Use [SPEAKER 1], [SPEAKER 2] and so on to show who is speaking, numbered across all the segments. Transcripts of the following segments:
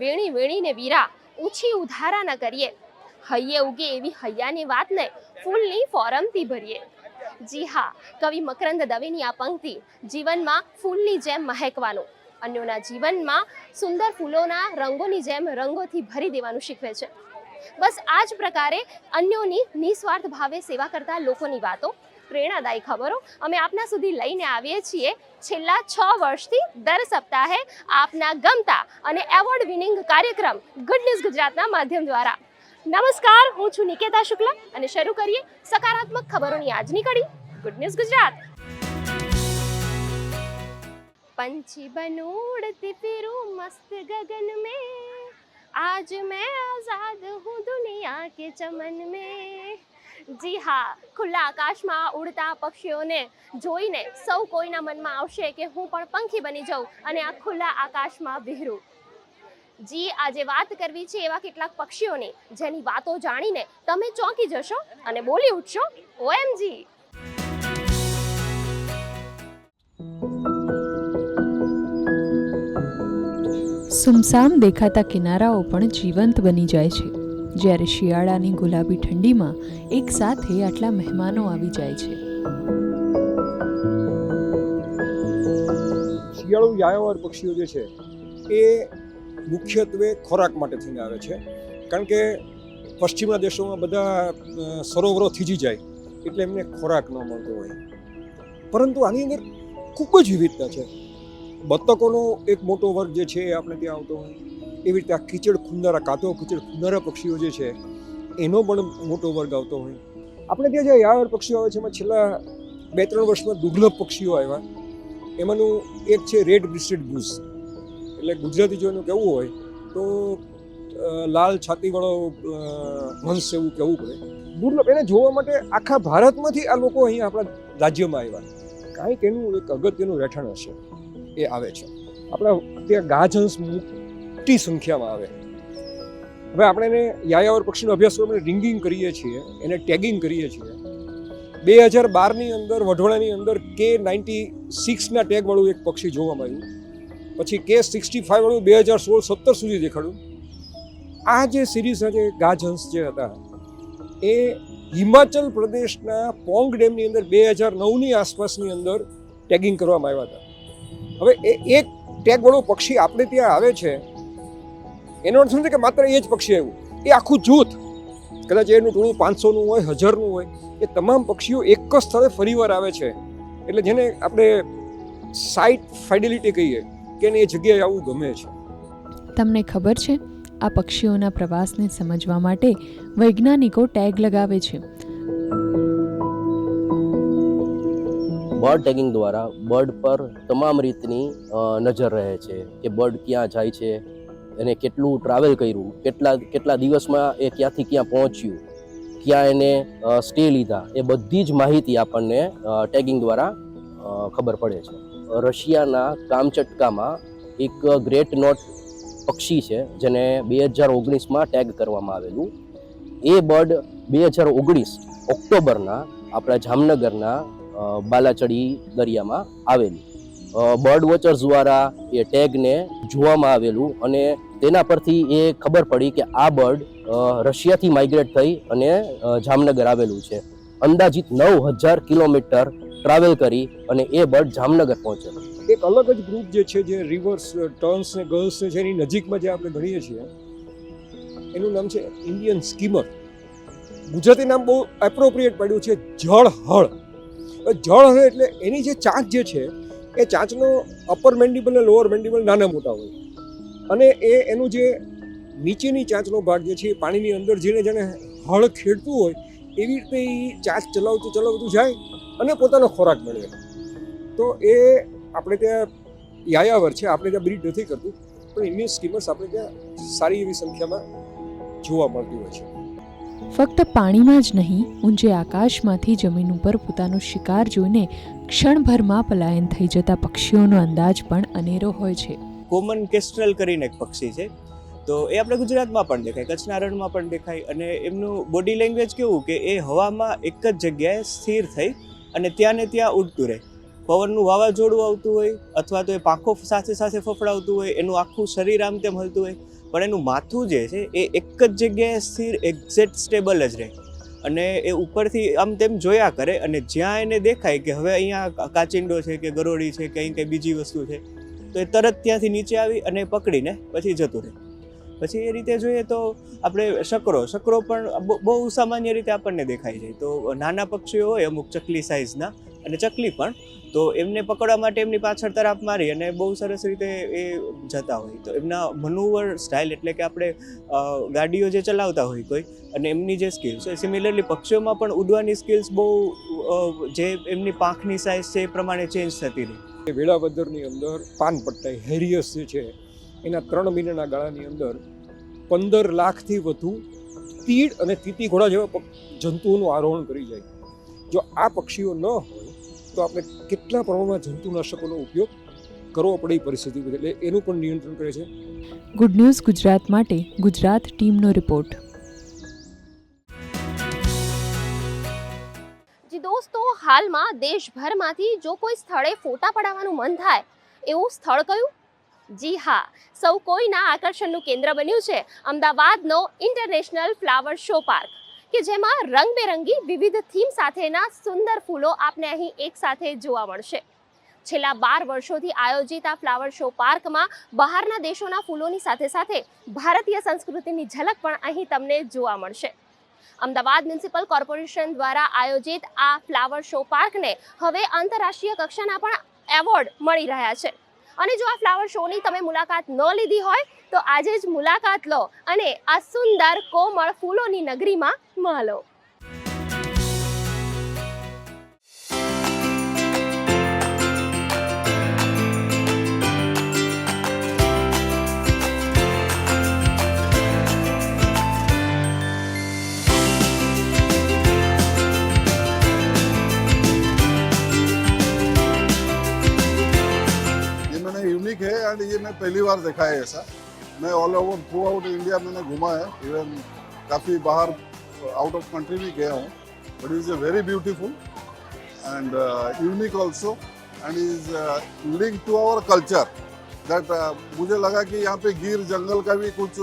[SPEAKER 1] વેણને વીણીને વીરા ઊંચી ઉધારા ન કરીએ. હૈયે ઉગે એવી હૈયાની વાતને ફૂલની ફોરમથી ભરીએ. જી હા, કવિ મકરંદ દવેની આ પંક્તિ જીવનમાં ફૂલની જેમ મહેકવાનું, અન્યોના જીવનમાં સુંદર ફૂલોના રંગોની જેમ રંગોથી ભરી દેવાનું શીખવે છે. બસ આ જ પ્રકારે અન્યોની નિસ્વાર્થ ભાવે સેવા કરતા લોકોની વાતો પ્રેરણાદાયી ખબરો અમે આપના સુધી લઈને આવીએ છીએ. છેલ્લા છ વર્ષથી દર સપ્તાહે આપના ગમતા અને એવોર્ડ વિનિંગ કાર્યક્રમ ગુડ ન્યૂઝ ગુજરાતના માધ્યમ દ્વારા. નમસ્કાર, હું છું નિકેતા શુક્લા અને શરૂ કરીએ સકારાત્મક ખબરોની આજની કડી ગુડ ન્યૂઝ ગુજરાત. પંછી બનું ઉડતી મસ્ત ગગન મે. આજ મેં આઝાદ હું દુનિયા કે ચમન મેં. જી હા, ખુલ્લા આકાશમાં ઉડતા પક્ષીઓને જોઈને સૌ કોઈના મનમાં આવશે કે હું પણ પંખી બની જાઉં અને આ ખુલ્લા આકાશમાં વિહરું. જી, આજે વાત કરવી છે એવા કેટલાક પક્ષીઓની, જેની વાતો જાણીને તમે ચોંકી જશો અને બોલી ઉઠશો. ઓએમજી.
[SPEAKER 2] સુમસામ દેખાતા કિનારાઓ પણ જીવંત બની જાય છે. જ્યારે શિયાળાની ગુલાબી ઠંડીમાં એક સાથે આટલા મહેમાનો આવી જાય છે.
[SPEAKER 3] શિયાળુ યાયાવર પક્ષીઓ જે છે, એ મુખ્યત્વે ખોરાક માટે થઈને આવે છે. કારણ કે પશ્ચિમના દેશોમાં બધા સરોવરો થીજી જાય, એટલે એમને ખોરાક ન મળતો હોય. પરંતુ આની અંદર ખૂબ જ વિવિધતા છે. બતકોનો એક મોટો વર્ગ જે છે એ આપણે ત્યાં આવતો હોય. એવી રીતે આ કીચડ ખૂંદનારા કાતો કીચડ ખૂંદનારા પક્ષીઓ જે છે, એનો પણ મોટો વર્ગ આવતો હોય. આપણે ત્યાં જે યાયાવાર પક્ષીઓ આવે છે, એમાં છેલ્લા બે ત્રણ વર્ષમાં દુર્લભ પક્ષીઓ આવ્યા. એમાંનું એક છે રેડ બ્રિસ્ટેડ ગૂઝ એટલે ગુજરાતી જો એનું કહેવું હોય, તો લાલ છાતીવાળો વંશ એવું કહેવું પડે. દુર્લભ, એને જોવા માટે આખા ભારતમાંથી આ લોકો અહીં આપણા રાજ્યમાં આવ્યા. કાંઈક એનું એક અગત્યનું રહેઠાણ હશે. એ આવે છે. આપણા ત્યાં ગાજહંસ મોટી સંખ્યામાં આવે. હવે આપણે એને યાયાવર પક્ષીનો અભ્યાસ માટે રિંગિંગ કરીએ છીએ, એને ટેગિંગ કરીએ છીએ. બે હજાર બારની અંદર વઢવાણાની અંદર કે નાઇન્ટી સિક્સના ટેગવાળું એક પક્ષી જોવામાં આવ્યું. પછી કે સિક્સટી ફાઇવવાળું બે હજાર સોળ સત્તર સુધી દેખાડ્યું. આ જે સિરીઝ જે ગાજહંસ જે હતા, એ હિમાચલ પ્રદેશના પોંગ ડેમની અંદર બે હજાર નવની આસપાસની અંદર ટેગિંગ કરવામાં આવ્યા હતા. હવે એ એક ટેગવાળું પક્ષી આપણે ત્યાં આવે છે એનો અર્થ નથી કે માત્ર એ જ પક્ષી આવ્યું? એ આખું જૂથ કદાચ એનું ટોળું પાંચસોનું હોય હજારનું હોય એ તમામ પક્ષીઓ એક જ સ્થળે ફરીવાર આવે છે. એટલે જેને આપણે સાઇટ ફાઇડેલિટી કહીએ કે એને એ જગ્યાએ આવવું ગમે છે.
[SPEAKER 2] તમને ખબર છે આ પક્ષીઓના પ્રવાસને સમજવા માટે વૈજ્ઞાનિકો ટેગ લગાવે છે.
[SPEAKER 4] બર્ડ ટેગિંગ દ્વારા બર્ડ પર તમામ રીતની નજર રહે છે કે બર્ડ ક્યાં જાય છે એને કેટલું ટ્રાવેલ કર્યું, કેટલા કેટલા દિવસમાં એ ક્યાંથી ક્યાં પહોંચ્યું, ક્યાં એને સ્ટે લીધા, એ બધી જ માહિતી આપણને ટેગિંગ દ્વારા ખબર પડે છે. રશિયાના કામચટકામાં એક ગ્રેટ નોટ પક્ષી છે, જેને બે હજાર ઓગણીસમાં ટેગ કરવામાં આવેલું. એ બર્ડ બે હજાર ઓગણીસ ઓક્ટોબરના આપણા જામનગરના બાલાચડી દરિયામાં આવેલી. બર્ડ વોચર્સ દ્વારા એ ટેગને જોવામાં આવેલું અને તેના પરથી એ ખબર પડી કે આ બર્ડ રશિયાથી માઇગ્રેટ થઈ અને જામનગર આવેલું છે. અંદાજિત નવ હજાર કિલોમીટર ટ્રાવેલ કરી અને એ બર્ડ જામનગર પહોંચેલો
[SPEAKER 3] એક અલગ જ ગ્રુપ જે છે, જે રિવર્સ ટર્ન્સ ને ગર્લ્સ છે, એની નજીકમાં જે આપણે ગણીએ છીએ, એનું નામ છે ઇન્ડિયન સ્કીમર ગુજરાતી નામ બહુ એપ્રોપ્રિએટ પડ્યું છે જળ હળ જળ હળ એટલે એની જે ચાંચ જે છે એ ચાંચનો અપર મેન્ડિબલ અને લોઅર મેન્ડિબલ નાના મોટા હોય. અને એ એનું જે નીચેની ચાંચનો ભાગ જે છે એ પાણીની અંદર જેને જેને હળ ખેડતું હોય, એવી રીતે એ ચાંચ ચલાવતું ચલાવતું જાય અને પોતાનો ખોરાક મેળવે તો એ આપણે ત્યાં યાયાવર છે, આપણે ત્યાં બ્રીડ નથી કરતું, પણ એમની સ્કીમર્સ આપણે ત્યાં સારી એવી સંખ્યામાં જોવા મળતી હોય છે.
[SPEAKER 2] ફક્ત પાણીમાં જ નહીં, ઊંચે આકાશમાંથી જમીન ઉપર પોતાનો શિકાર જોઈને ક્ષણભરમાં પલાયન થઈ જતા પક્ષીઓનો અંદાજ પણ અનેરો હોય છે.
[SPEAKER 5] કોમન કેસ્ટ્રલ કરીને એક પક્ષી છે. તો એ આપણે ગુજરાતમાં પણ દેખાય કચ્છના રણમાં પણ દેખાય અને એમનું બોડી લેંગ્વેજ કેવું કે એ હવામાં એક જ જગ્યાએ સ્થિર થઈ અને ત્યાં ને ત્યાં ઉડતું રહે. પવનનું વાવાઝોડું આવતું હોય અથવા તો એ પાંખો સાથે સાથે ફફડાવતું હોય, એનું આખું શરીર આમ તેમ હલતું હોય, પણ એનું માથું જે છે એ એક જ જગ્યાએ સ્થિર એક્ઝેક્ટ સ્ટેબલ જ રહે. અને એ ઉપરથી આમ તેમ જોયા કરે અને જ્યાં એને દેખાય કે હવે અહીંયા કાચિંડો છે કે ગરોળી છે કે અહીં કંઈ બીજી વસ્તુ છે, તો એ તરત ત્યાંથી નીચે આવી અને પકડીને પછી જતું રહે. પછી એ રીતે જોઈએ તો આપણે શકરો શકરો પણ બહુ- સામાન્ય રીતે આપણને દેખાય છે. તો નાના પક્ષીઓ હોય અમુક ચકલી સાઇઝના અને ચકલી પણ. તો એમને પકડવા માટે એમની પાછળ તરાપ મારી અને બહુ સરસ રીતે એ જતા હોય. તો એમના મનુવર સ્ટાઇલ એટલે કે આપણે ગાડીઓ જે ચલાવતા હોય કોઈ, અને એમની જે સ્કિલ્સ હોય. સિમિલરલી પક્ષીઓમાં પણ ઉડવાની સ્કિલ્સ બહુ જે એમની પાંખની સાઇઝ છે એ પ્રમાણે ચેન્જ થતી રહી.
[SPEAKER 3] વેળાવદરની અંદર પાન પટ્ટાઈ હેરિયસ જે છે, એના ત્રણ મહિનાના ગાળાની અંદર પંદર લાખથી વધુ તીડ અને તીતી ઘોડા જેવા જંતુઓનું આરોહણ કરી જાય. જો આ પક્ષીઓ ન હોય તો આપણે કેટલા પ્રમાણમાં જંતુનાશકોનો ઉપયોગ કરવો પડે એ પરિસ્થિતિ એટલે એનું પણ નિયંત્રણ કરે છે.
[SPEAKER 2] ગુડ ન્યૂઝ ગુજરાત માટે ગુજરાત ટીમનો રિપોર્ટ.
[SPEAKER 1] જી દોસ્તો હાલમાં દેશભરમાંથી જો કોઈ સ્થળે ફોટા પડાવવાનું મન થાય એવું સ્થળ કયું? જી હા સૌ કોઈના આકર્ષણનું કેન્દ્ર બન્યું છે. અમદાવાદનો ઇન્ટરનેશનલ ફ્લાવર શો પાર્ક કે જેમાં રંગબેરંગી વિવિધ થીમ સાથેના સુંદર ફૂલો આપને અહીં એકસાથે જોવા મળશે. છેલ્લા બાર વર્ષોથી આયોજિત આ ફ્લાવર શો પાર્કમાં બહારના દેશોના ફૂલોની સાથે સાથે ભારતીય સંસ્કૃતિની ઝલક પણ અહીં તમને જોવા મળશે. અમદાવાદ મ્યુનિસિપલ કોર્પોરેશન દ્વારા આયોજિત આ ફ્લાવર શો પાર્કને હવે આંતરરાષ્ટ્રીય કક્ષાના પણ એવોર્ડ મળી રહ્યા છે. અને જો આ ફ્લાવર શોની તમે મુલાકાત ન લીધી હોય, તો આજે જ મુલાકાત લો અને આ સુંદર કોમળ ફૂલોની નગરીમાં માલો.
[SPEAKER 6] यूनिक है एंड ये मैं पहली बार देखा है ऐसा। मैं all over through out India मैंने घूमा है। इवन काफ़ी बाहर आउट ऑफ़ कंट्री भी गया हूँ। But is a very beautiful and unique also and is link to our culture that मुझे लगा कि यहाँ पे गिर जंगल का भी कुछ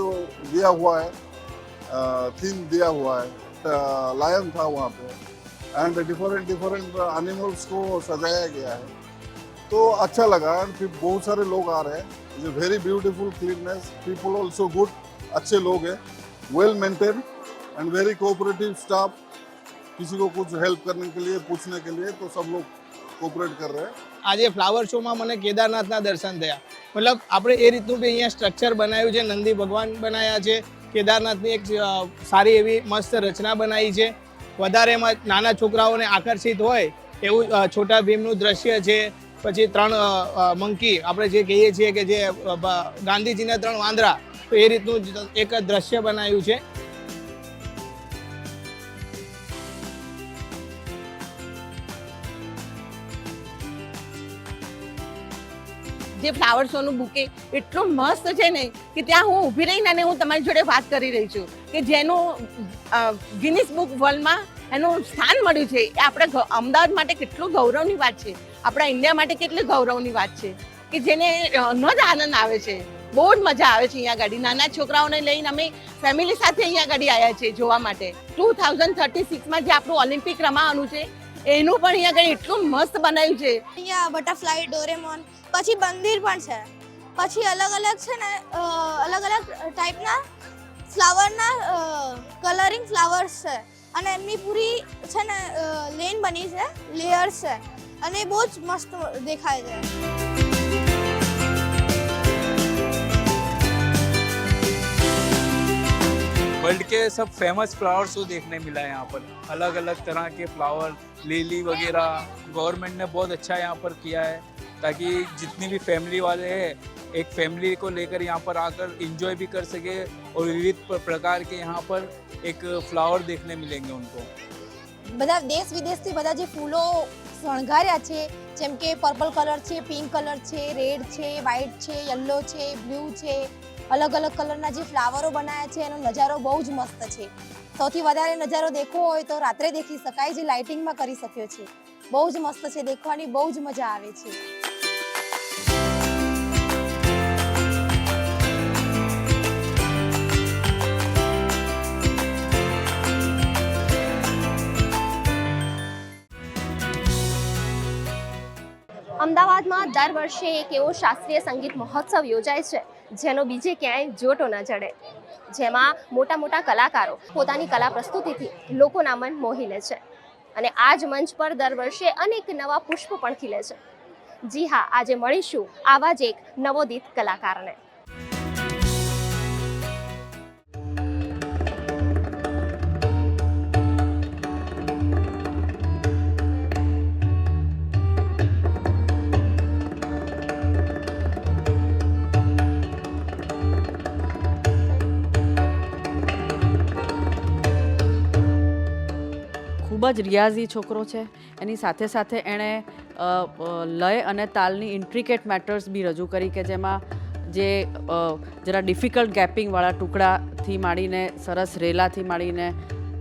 [SPEAKER 6] दिया हुआ है। थीम uh, दिया हुआ है। लायन था वहाँ पे। एंड डिफरेंट डिफरेंट एनिमल्स को सजाया गया है। तो अच्छा लगा एंड फिर बहुत सारे लोग आ रहे हैं is very beautiful cleanness people also good अच्छे लोग हैं well maintain and very cooperative staff किसी को कुछ हेल्प करने के लिए पूछने के लिए तो सब लोग કોઓપરેટ કર રહે
[SPEAKER 7] આજે ફ્લાવર શોમાં મને કેદારનાથના દર્શન થયા મતલબ આપણે એ રીતનું બી અહીંયા સ્ટ્રક્ચર બનાવ્યું છે નંદી ભગવાન બનાવ્યા છે કેદારનાથની એક અ, સારી એવી મસ્ત રચના બનાવી છે વધારે એમાં નાના છોકરાઓને આકર્ષિત હોય એવું અ, છોટા ભીમનું દ્રશ્ય છે પછી ત્રણ મંકી આપણે જે કહીએ છીએ કે જે ગાંધીજીના ત્રણ વાંદરા, તો એ રીતનું એક દ્રશ્ય બનાવ્યું છે.
[SPEAKER 8] જે ફ્લાવર શોનું બુકે એટલું મસ્ત છે ને કે ત્યાં હું ઊભી રહીને અને હું તમારી જોડે વાત કરી રહી છું કે જેનું ગિનિસ બુક વર્લ્ડમાં એનું સ્થાન મળ્યું છે. એ આપણે અમદાવાદ માટે કેટલું ગૌરવની વાત છે. આપણા ઇન્ડિયા માટે કેટલી ગૌરવની વાત છે. કે જેને ન જ આનંદ આવે છે. બહુ જ મજા આવે છે અહીંયા ગાડી. નાના છોકરાઓને લઈને અમે ફેમિલી સાથે અહીંયા ગાડી આવ્યા છે જોવા માટે. ટુ થાઉઝન્ડ થર્ટી સિક્સમાં જે આપણું ઓલિમ્પિક રમાવાનું છે, એનું પણ અહીંયા આગળ એટલું મસ્ત બનાવ્યું છે.
[SPEAKER 9] અહીંયા બટરફ્લાય ડોરેમોન પછી મંદિર પણ છે. પછી અલગ અલગ છે ને અલગ અલગ ટાઈપના ફ્લાવરના કલરિંગ ફ્લાવર્સ છે. અને એમની પૂરી છે ને લેન બની છે લેયર્સ છે. અને બહુ જ મસ્ત દેખાય છે.
[SPEAKER 10] वर्ल्ड के सब फेमस फ्लावर शो देखने मिला है यहाँ पर अलग अलग तरह के फ्लावर लिली वगैरह गवर्नमेंट ने बहुत अच्छा यहाँ पर किया है ताकि जितनी भी फैमिली वाले हैं एक फैमिली को लेकर यहाँ पर आकर इंजॉय भी कर सके और विविध प्र- प्रकार के यहाँ पर एक फ्लावर देखने मिलेंगे उनको
[SPEAKER 9] બધા દેશ વિદેશથી બધા જે ફૂલો શણગાર્યા છે, જેમ કે પર્પલ કલર છે પિંક કલર છે રેડ છે વ્હાઇટ છે યલો છે બ્લુ છે, અલગ અલગ કલરના જે ફ્લાવરો બનાવ્યા છે, એનો નજારો બહુ જ મસ્ત છે. સૌથી વધારે નજારો દેખવો હોય તો રાત્રે દેખી શકાય, જે લાઇટિંગમાં કરી શક્યો છે. બહુ જ મસ્ત છે, દેખવાની બહુ જ મજા આવે છે.
[SPEAKER 1] અમદાવાદમાં દર વર્ષે એક એવો શાસ્ત્રીય સંગીત મહોત્સવ યોજાય છે, જેનો બીજે ક્યાંય જોટો ન જડે. જેમાં મોટા મોટા કલાકારો પોતાની કલા પ્રસ્તુતિથી લોકોના મન મોહી લે છે અને આ જ મંચ પર દર વર્ષે અનેક નવા પુષ્પ પણ ખીલે છે. જી હા, આજે મળીશું આવા જ એક નવોદિત કલાકારને.
[SPEAKER 11] ખૂબ જ રિયાઝી છોકરો છે એની સાથે સાથે એણે અ, અ, લય અને તાલની ઇન્ટ્રિકેટ મેટર્સ બી રજૂ કરી કે જેમાં જે અ, જરા ડિફિકલ્ટ ગેપિંગવાળા ટુકડાથી માંડીને સરસ રેલાથી માંડીને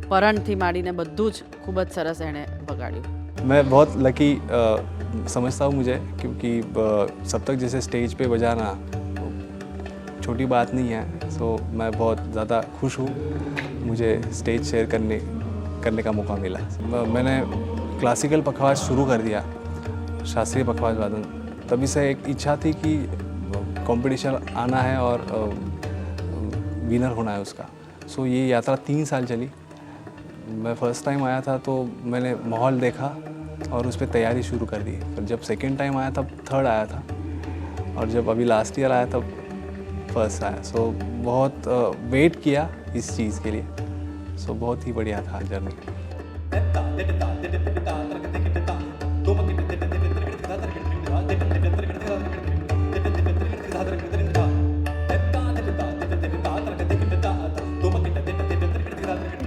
[SPEAKER 11] પરણથી માંડીને બધું જ ખૂબ જ સરસ એણે વગાડ્યું
[SPEAKER 12] मैं बहुत लकी समझता हूँ मुझे क्योंकि अ, सब तक जैसे स्टेज पे बजाना छोटी बात नहीं है सो मैं बहुत ज़्यादा खुश हूँ मुझे स्टेज शेयर करने करने का मौका मिला। मैंने क्लासिकल पखवाज शुरू कर दिया शास्त्रीय पखवाज वादन तभी से एक इच्छा थी कि कंपटीशन आना है और विनर होना है उसका। सो ये यात्रा तीन साल चली। मैं फ़र्स्ट टाइम आया था तो मैंने माहौल देखा और उस पर तैयारी शुरू कर दी। फिर जब सेकेंड टाइम आया तब थर्ड आया था और जब अभी लास्ट ईयर आया तब फ़र्स्ट आया। सो so, बहुत वेट किया इस चीज़ के लिए। सो बहुत ही बढ़िया था जर्नी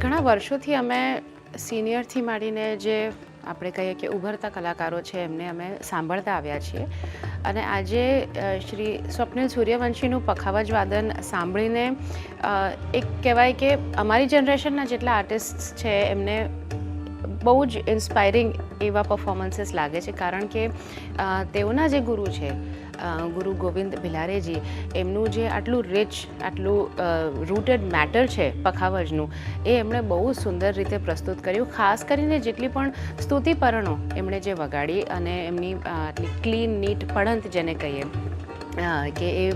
[SPEAKER 13] ઘણા વર્ષોથી અમે સિનિયરથી માંડીને જે આપણે કહીએ કે ઉભરતા કલાકારો છે એમને અમે સાંભળતા આવ્યા છીએ અને આજે શ્રી સ્વપ્નિલ સૂર્યવંશીનું પખાવજ વાદન સાંભળીને એક કહેવાય કે અમારી જનરેશનના જેટલા આર્ટિસ્ટ છે, એમને બહુ જ ઇન્સ્પાયરિંગ એવા પરફોર્મન્સીસ લાગે છે. કારણ કે તેઓના જે ગુરુ છે ગુરુ ગોવિંદ ભિલારેજી, એમનું જે આટલું રિચ આટલું રૂટેડ મેટર છે પખાવજનું, એ એમણે બહુ સુંદર રીતે પ્રસ્તુત કર્યું. ખાસ કરીને જેટલી પણ સ્તુતિપરણો એમણે જે વગાડી અને એમની આટલી ક્લીન નીટ પડંત જેને કહીએ કે એ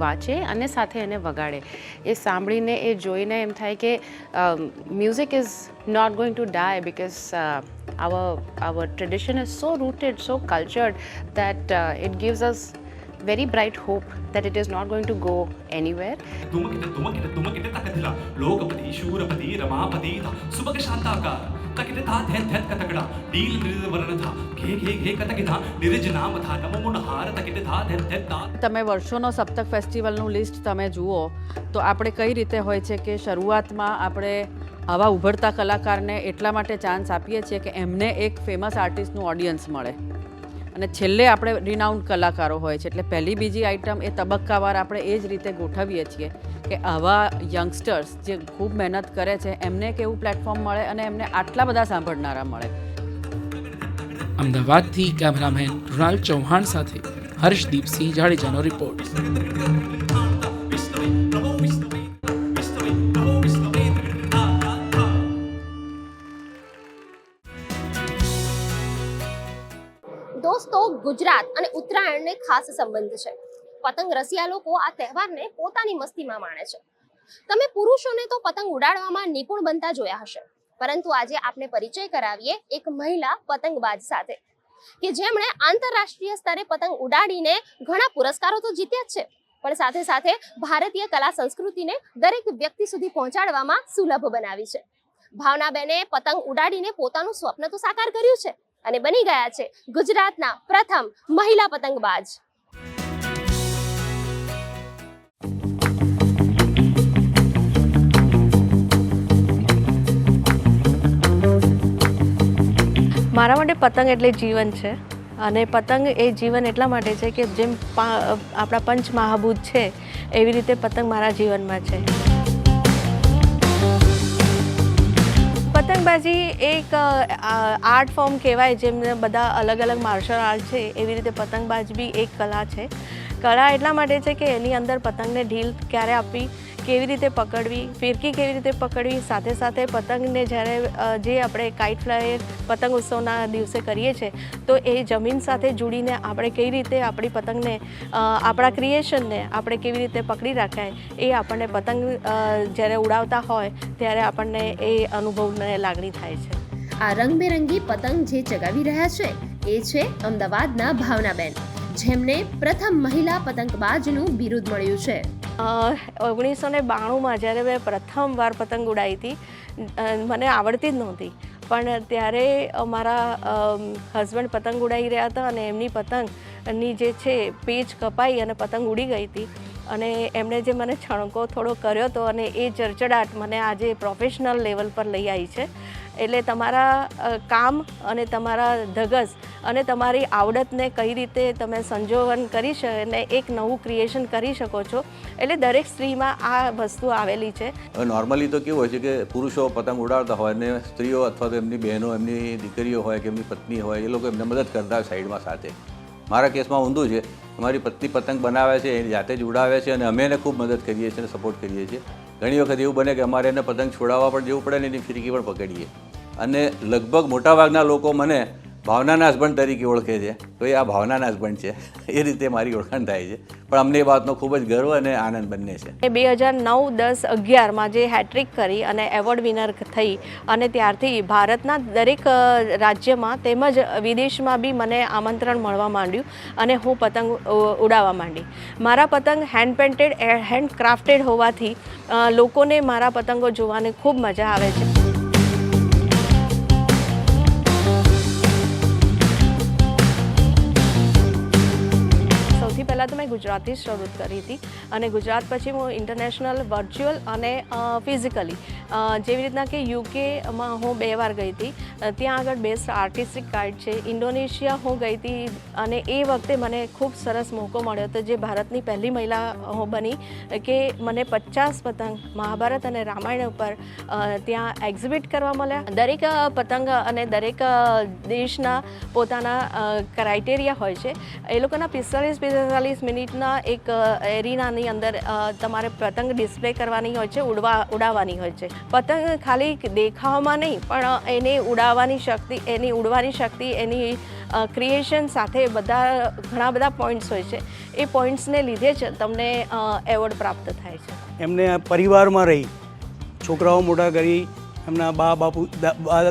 [SPEAKER 13] વાંચે અને સાથે એને વગાડે. એ સાંભળીને એ જોઈને એમ થાય કે music is not going to die because our our tradition is so rooted so cultured that uh, it gives us very bright hope that it is not going to go anywhere
[SPEAKER 14] ತುಮಕಿಟ ತುಮಕಿಟ ತುಮಕಿಟ ತಕದಿಲ ಲೋಕಪತಿ ಶೂರಪತಿ Ramapati ಧ ಸುಭಗ ಶಾಂತಾಕಾರ ತಕಿಟ ತಾ ಧೆ ಧೆ ಕತಕಡ ಡೀಲ್ ನಿರಿದ ವರ್ಣ ಧ ಘೇ ಘೇ ಘೇ ಕತಕಿ ಧ ನಿರಿಜ ನಾಮ ಧ ನಮ ಮುನ હાર તકિટ ધા ધે ધે તા
[SPEAKER 11] તમે વર્ષોનો સપ્તક ફેસ્ટિવલનું લિસ્ટ તમે જુઓ તો આપણે કઈ રીતે હોય છે કે શરૂઆતમાં આપણે આવા ઉભરતા કલાકારને એટલા માટે ચાન્સ આપીએ છીએ કે એમને એક ફેમસ આર્ટિસ્ટનું ઓડિયન્સ મળે અને છેલ્લે આપણે રિનાઉન્ડ કલાકારો હોય છે. એટલે પહેલી બીજી આઇટમ એ તબક્કાવાર આપણે એ જ રીતે ગોઠવીએ છીએ કે આવા યંગસ્ટર્સ જે ખૂબ મહેનત કરે છે, એમને કેવું પ્લેટફોર્મ મળે અને એમને આટલા બધા સાંભળનારા મળે.
[SPEAKER 15] અમદાવાદથી કેમેરામેન કૃણાલ ચૌહાણ સાથે હર્ષદીપસિંહ જાડેજાનો રિપોર્ટ
[SPEAKER 1] ગુજરાત અને ઉત્તરાયણને ખાસ સંબંધ છે. પતંગ રસિયા લોકો આ તહેવારને પોતાની મસ્તીમાં માણે છે. તમે પુરુષોને તો પતંગ ઉડાડવામાં નિપુણ બનતા જોયા હશે. પરંતુ આજે આપણે પરિચય કરાવીએ એક મહિલા પતંગબાજ સાથે, કે જેમણે આંતરરાષ્ટ્રીય સ્તરે પતંગ ઉડાડીને ઘણા પુરસ્કારો તો જીત્યા જ છે. પણ સાથે સાથે ભારતીય કલા સંસ્કૃતિને દરેક વ્યક્તિ સુધી પહોંચાડવામાં સુલભ બનાવી છે. ભાવનાબેને પતંગ ઉડાડીને પોતાનું સ્વપ્ન તો સાકાર કર્યું છે. અને બની ગયા છે ગુજરાતના પ્રથમ મહિલા પતંગબાજ.
[SPEAKER 16] મારા માટે પતંગ એટલે જીવન છે અને પતંગ એ જીવન એટલા માટે છે કે જેમ આપણા પંચ મહાભૂત છે, એવી રીતે પતંગ મારા જીવનમાં છે. પતંગબાજી એક આર્ટ ફોર્મ કહેવાય જેમને બધા અલગ અલગ માર્શલ આર્ટ છે, એવી રીતે પતંગબાજ બી એક કલા છે. કળા એટલા માટે છે કે એની અંદર પતંગને ઢીલ ક્યારે આપવી કેવી રીતે પકડવી, ફિરકી કેવી રીતે પકડવી, સાથે સાથે પતંગને જ્યારે જે આપણે કાઇટ ફ્લાયર પતંગ ઉત્સવના દિવસે કરીએ છીએ તો એ જમીન સાથે જોડીને આપણે કઈ રીતે આપણી પતંગને આપણા ક્રિએશનને આપણે કેવી રીતે પકડી રાખાય, એ આપણને પતંગ જ્યારે ઉડાવતા હોય, ત્યારે આપણને એ અનુભવને લાગણી થાય છે.
[SPEAKER 1] આ રંગબેરંગી પતંગ જે ચગાવી રહ્યા છે, એ છે અમદાવાદના ભાવનાબેન. જેમને પ્રથમ મહિલા પતંગબાજનું બિરુદ મળ્યું છે.
[SPEAKER 16] ઓગણીસો ને બાણુંમાં જ્યારે મેં પ્રથમ વાર પતંગ ઉડાવી હતી મને આવડતી જ નહોતી. પણ ત્યારે અમારા હસબન્ડ પતંગ ઉડાવી રહ્યા હતા અને એમની પતંગની જે છે પેચ કપાઈ અને પતંગ ઉડી ગઈ હતી. અને એમણે જે મને છણકો થોડો કર્યો હતો અને એ ચરચડાટ મને આજે પ્રોફેશનલ લેવલ પર લઈ આવી છે. એટલે તમારા કામ અને તમારા ધગસ અને તમારી આવડતને કઈ રીતે તમે સંજોવન કરી શ અને એક નવું ક્રિએશન કરી શકો છો. એટલે દરેક સ્ત્રીમાં આ વસ્તુ આવેલી છે.
[SPEAKER 17] નોર્મલી તો કેવું હોય છે કે પુરુષો પતંગ ઉડાડતા હોય અને સ્ત્રીઓ અથવા તો એમની બહેનો, એમની દીકરીઓ હોય કે એમની પત્ની હોય, એ લોકો એમને મદદ કરતા હોય સાઈડમાં સાથે. મારા કેસમાં ઊંધું છે, અમારી પત્ની પતંગ બનાવે છે એ જાતે જ ઉડાવે છે અને અમે એને ખૂબ મદદ કરીએ છીએ અને સપોર્ટ કરીએ છીએ. ઘણી વખત એવું બને કે અમારે એને પતંગ છોડાવવા પણ જેવું પડે ને એની ફિરકી પણ પકડીએ. અને લગભગ મોટાભાગના લોકો મને ભાવનાના હસબન્ડ તરીકે ઓળખે છે. તો એ આ ભાવનાના હસબન્ડ છે. એ રીતે મારી ઓળખાણ થાય છે. પણ અમને એ વાતનો ખૂબ જ ગર્વ અને આનંદ બંને છે.
[SPEAKER 16] બે હજાર નવ દસ અગિયારમાં જે હેટ્રિક કરી અને એવોર્ડ વિનર થઈ અને ત્યારથી ભારતના દરેક રાજ્યમાં તેમજ વિદેશમાં બી મને આમંત્રણ મળવા માંડ્યું અને હું પતંગ ઉડાવવા માંડી. મારા પતંગ હેન્ડ પેન્ટેડ હેન્ડ ક્રાફ્ટેડ હોવાથી લોકોને મારા પતંગો જોવાની ખૂબ મજા આવે છે. પહેલાં તો મેં ગુજરાતથી જ શરૂ કરી હતી. અને ગુજરાત પછી હું ઇન્ટરનેશનલ વર્ચ્યુઅલ અને ફિઝિકલી જેવી રીતના કે યુકેમાં હું બે વાર ગઈ હતી. ત્યાં આગળ બેસ્ટ આર્ટિસ્ટિક ગાઈડ છે. ઇન્ડોનેશિયા હું ગઈ હતી અને એ વખતે મને ખૂબ સરસ મોકો મળ્યો હતો જે ભારતની પહેલી મહિલા હું બની કે મને પચાસ પતંગ મહાભારત અને રામાયણ ઉપર ત્યાં એક્ઝિબિટ કરવા મળ્યા. દરેક પતંગ અને દરેક દેશના પોતાના ક્રાઇટેરિયા હોય છે. એ લોકોના પિસ્તાલીસ પિસ્તાલીસ મિનિટના એક એરિનાની અંદર તમારે પતંગ ડિસ્પ્લે કરવાની હોય છે, ઉડવા, ઉડાવવાની હોય છે. પતંગ ખાલી દેખાવામાં નહીં, પણ એને ઉડાવવાની શક્તિ, એની ઉડવાની શક્તિ, એની ક્રિએશન સાથે બધા, ઘણા બધા પોઈન્ટ્સ હોય છે. એ પોઈન્ટ્સને લીધે જ તમને એવોર્ડ પ્રાપ્ત થાય છે.
[SPEAKER 18] એમને પરિવારમાં રહી, છોકરાઓ મોટા કરી, એમના બા, બાપુ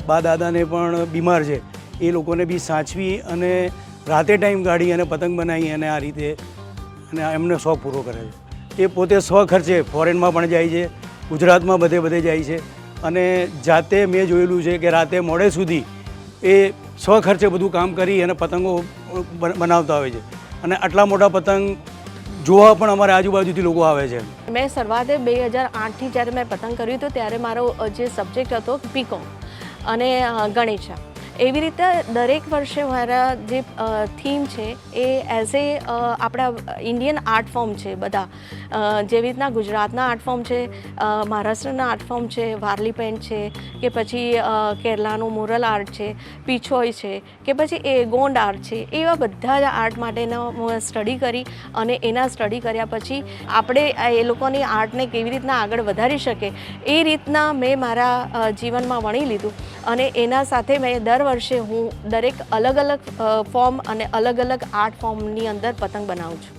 [SPEAKER 18] બા દાદાને પણ બીમાર છે. એ લોકોને બી સાચવી અને રાતે ટાઈમ કાઢી અને પતંગ બનાવી અને આ રીતે અને એમને શોખ પૂરો કરે છે. એ પોતે સ્વખર્ચે ફોરેનમાં પણ જાય છે, ગુજરાતમાં બધે બધે જાય છે અને જાતે મેં જોયેલું છે કે રાતે મોડે સુધી એ સ્વખર્ચે બધું કામ કરી અને પતંગો બનાવતા હોય છે. અને આટલા મોટા પતંગ જોવા પણ અમારા આજુબાજુથી લોકો આવે છે.
[SPEAKER 16] મેં શરૂઆતે બે હજાર આઠથી જ્યારે મેં પતંગ કર્યું હતું, ત્યારે મારો જે સબ્જેક્ટ હતો, પીકોમ અને ગણેશા. એવી રીતે દરેક વર્ષે મારા જે થીમ છે એ એઝ એ આપણા ઇન્ડિયન આર્ટ ફોર્મ છે બધા. જેવી રીતના ગુજરાતના આર્ટ ફોર્મ છે મહારાષ્ટ્રના આર્ટ ફોર્મ છે, વારલી પેન્ટ છે, કે પછી કેરલાનું મોરલ આર્ટ છે પીછોય છે, કે પછી એ ગોંડ આર્ટ છે, એવા બધા જ આર્ટ માટેનો સ્ટડી કરી અને એના સ્ટડી કર્યા પછી આપણે એ લોકોની આર્ટને કેવી રીતના આગળ વધારી શકે એ રીતના મેં મારા જીવનમાં વણી લીધું. અને એના સાથે મેં દર વર્ષે હું દરેક અલગ અલગ ફોર્મ અને અલગ અલગ આર્ટ ફોર્મની અંદર પતંગ બનાવું છું.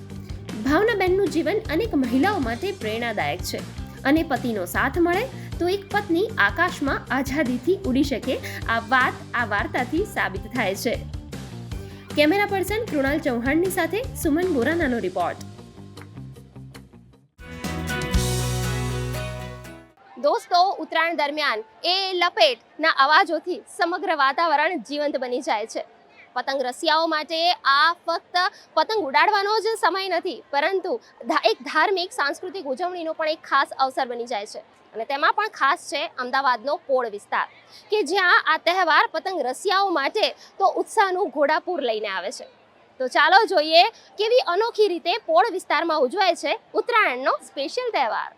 [SPEAKER 1] ભાવનાબેનનું જીવન અનેક મહિલાઓ માટે પ્રેરણાદાયક છે. અને પતિનો સાથ મળે તો એક પત્ની આકાશમાં આઝાદીથી ઉડી શકે, આ વાત આ વાર્તાથી સાબિત થાય છે. કેમેરા પર્સન કૃણાલ ચૌહાણની સાથે સુમન બોરાનાનો રિપોર્ટ. દોસ્તો, ઉત્તરાયણ દરમિયાન એ લપેટના અવાજોથી સમગ્ર વાતાવરણ જીવંત બની જાય છે. પતંગ રસિયાઓ માટે આ ફક્ત પતંગ ઉડાડવાનો જ સમય નથી, પરંતુ એક ધાર્મિક, સાંસ્કૃતિક ઉજવણીનો પણ એક ખાસ અવસર બની જાય છે. અને તેમાં પણ ખાસ છે અમદાવાદનો પોળ વિસ્તાર, કે જ્યાં આ તહેવાર પતંગ રસિયાઓ માટે તો ઉત્સાહનું ઘોડાપૂર લઈને આવે છે. તો ચાલો જોઈએ કેવી અનોખી રીતે પોળ વિસ્તારમાં ઉજવાય છે ઉત્તરાયણનો સ્પેશિયલ તહેવાર.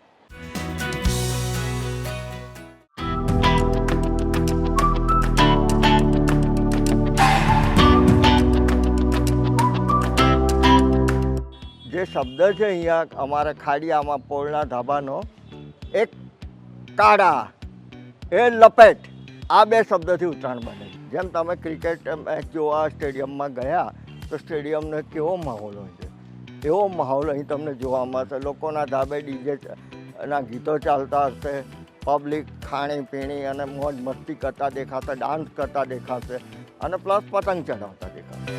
[SPEAKER 19] જે શબ્દ છે અહીંયા અમારા ખાડિયામાં પોળના ધાબાનો, એક કાળા, એ લપેટ, આ બે શબ્દથી ઉત્તરાયણ બને જેમ તમે ક્રિકેટ મેચ જોવા સ્ટેડિયમમાં ગયા, તો સ્ટેડિયમનો કેવો માહોલ હોય છે. એવો માહોલ અહીં તમને જોવા મળશે. લોકોના ધાબે ડીજે ના ગીતો ચાલતા હશે, પબ્લિક ખાણી પીણી અને મોજ મસ્તી કરતા દેખાશે, ડાન્સ કરતા દેખાશે અને પ્લસ પતંગ ચડાવતા દેખાશે.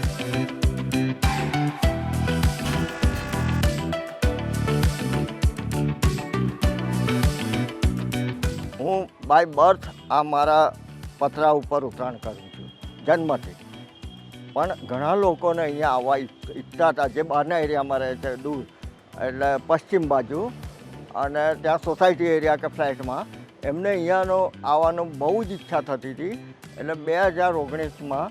[SPEAKER 19] હું બાય બર્થ આ મારા પતરા ઉપર ઉતરાણ કરું છું જન્મથી પણ ઘણા લોકોને અહીંયા આવવા ઈચ્છ- ઈચ્છતા હતા, જે બહારના એરિયામાં રહે છે, દૂર. એટલે પશ્ચિમ બાજુ અને ત્યાં સોસાયટી એરિયા કે ફ્લેટમાં. એમને અહીંયાનો આવવાનો બહુ જ ઈચ્છા થતી હતી. એટલે બે હજાર ઓગણીસમાં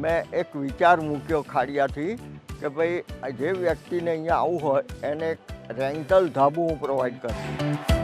[SPEAKER 19] મેં એક વિચાર મૂક્યો ખાડિયાથી કે ભાઈ જે વ્યક્તિને અહીંયા આવવું હોય, એને એક રેન્ટલ ધાબુ હું પ્રોવાઈડ કરું.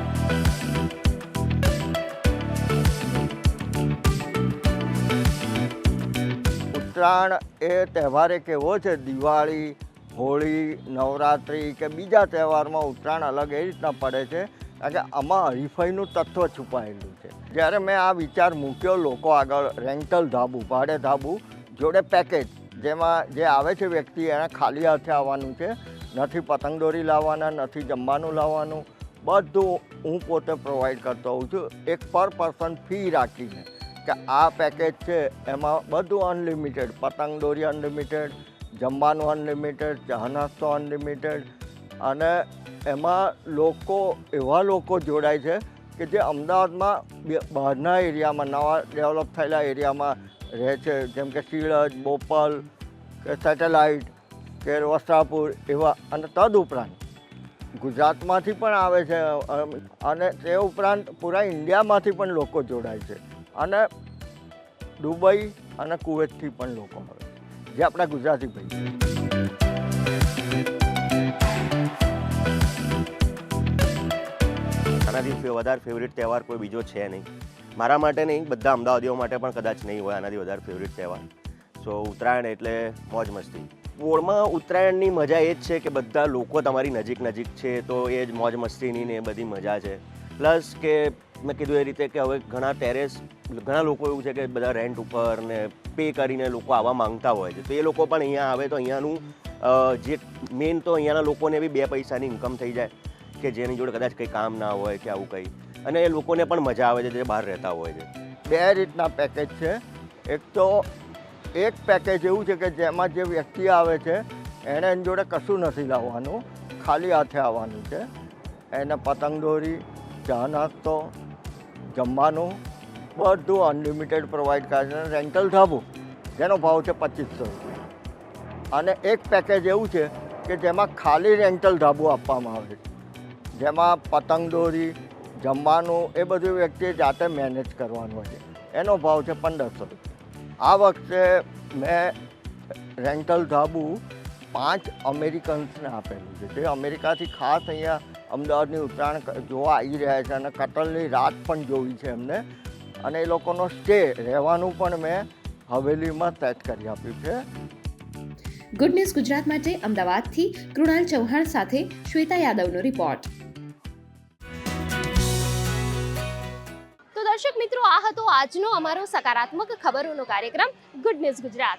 [SPEAKER 19] ઉત્તરાયણ એ તહેવાર એક એવો છે? દિવાળી, હોળી, નવરાત્રિ કે બીજા તહેવારમાં ઉત્તરાયણ અલગ એ રીતના પડે છે? કારણ કે આમાં હરીફાઈનું તત્વ છુપાયેલું છે. જ્યારે મેં આ વિચાર મૂક્યો, લોકો આગળ રેન્ટલ ધાબુ, ભાડે ધાબુ જોડે પેકેજ જેમાં જે આવે છે વ્યક્તિ, એને ખાલી હાથે આવવાનું છે. નથી પતંગ દોરી લાવવાના, નથી જમવાનું લાવવાનું. બધું હું પોતે પ્રોવાઈડ કરતો હોઉં છું. એક પર પર્સન ફી રાખીને. કે આ પેકેજ છે, એમાં બધું અનલિમિટેડ પતંગ દોરી અનલિમિટેડ જમવાનું અનલિમિટેડ ચા નાસ્તો અનલિમિટેડ અને એમાં લોકો, એવા લોકો જોડાય છે કે જે અમદાવાદમાં બહારના એરિયામાં, નવા ડેવલપ થયેલા એરિયામાં રહે છે. જેમ કે શિળજ બોપલ, કે સેટેલાઇટ કે વસ્ત્રાપુર, એવા, અને તદ ઉપરાંત ગુજરાતમાંથી પણ આવે છે. અને તે ઉપરાંત પૂરા ઇન્ડિયામાંથી પણ લોકો જોડાય છે. અને દુબઈ અને કુવેતથી પણ લોકો આવે. જે આપણા ગુજરાતી ભાઈ. આના
[SPEAKER 20] આનાથી વધારે ફેવરિટ તહેવાર કોઈ બીજો છે નહીં. મારા માટે નહીં, બધા અમદાવાદીઓ માટે પણ કદાચ નહીં હોય આનાથી વધારે ફેવરિટ તહેવાર. સો ઉત્તરાયણ એટલે મોજ મસ્તી. પોળમાં ઉત્તરાયણની મજા એ જ છે કે બધા લોકો તમારી નજીક નજીક છે તો એ જ મોજ મસ્તીની ને એ બધી મજા છે. પ્લસ કે મેં કીધું એ રીતે કે હવે ઘણા ટેરેસ ઘણા લોકો એવું છે કે બધા રેન્ટ ઉપર ને પે કરીને લોકો આવવા માંગતા હોય છે. તો એ લોકો પણ અહીંયા આવે તો અહીંયાનું જે મેઇન તો અહીંયાના લોકોને બી બે પૈસાની ઇન્કમ થઈ જાય કે જેની જોડે કદાચ કંઈ કામ ના હોય કે આવું કંઈ. અને એ લોકોને પણ મજા આવે છે જે બહાર રહેતા હોય છે.
[SPEAKER 19] બે રીતના પેકેજ છે. એક તો એક પેકેજ એવું છે કે જેમાં જે વ્યક્તિ આવે છે એણે એની જોડે કશું નથી લાવવાનું, ખાલી હાથે આવવાનું છે. એને પતંગ દોરી, ચા નાસ્તો જમવાનું બધું અનલિમિટેડ પ્રોવાઈડ કરે છે. રેન્ટલ ધાબુ જેનો ભાવ છે પચીસો રૂપિયા. અને એક પેકેજ એવું છે કે જેમાં ખાલી રેન્ટલ ધાબુ આપવામાં આવે છે. જેમાં પતંગ દોરી, જમવાનું એ બધું વ્યક્તિએ જાતે મેનેજ કરવાનું હોય છે. એનો ભાવ છે પંદરસો આ વખતે મેં રેન્ટલ ધાબુ પાંચ અમેરિકન્સને આપેલું છે. જે અમેરિકાથી ખાસ અહીંયા અમદાવાદની ઉત્તરાયણ જોવા આવી રહ્યા છે અને કતલની રાત પણ જોવી છે એમને. અને એ લોકોનો સ્ટે રહેવાનું પણ મેં હવેલીમાં સેટ કરી આપ્યું છે.
[SPEAKER 21] ગુડ ન્યૂઝ ગુજરાત માટે અમદાવાદથી કૃણાલ ચૌહાણ સાથે શ્વેતા યાદવનો રિપોર્ટ
[SPEAKER 1] તો દર્શક મિત્રો આ હતો આજનો અમારો સકારાત્મક ખબરોનો કાર્યક્રમ ગુડ ન્યૂઝ ગુજરાત.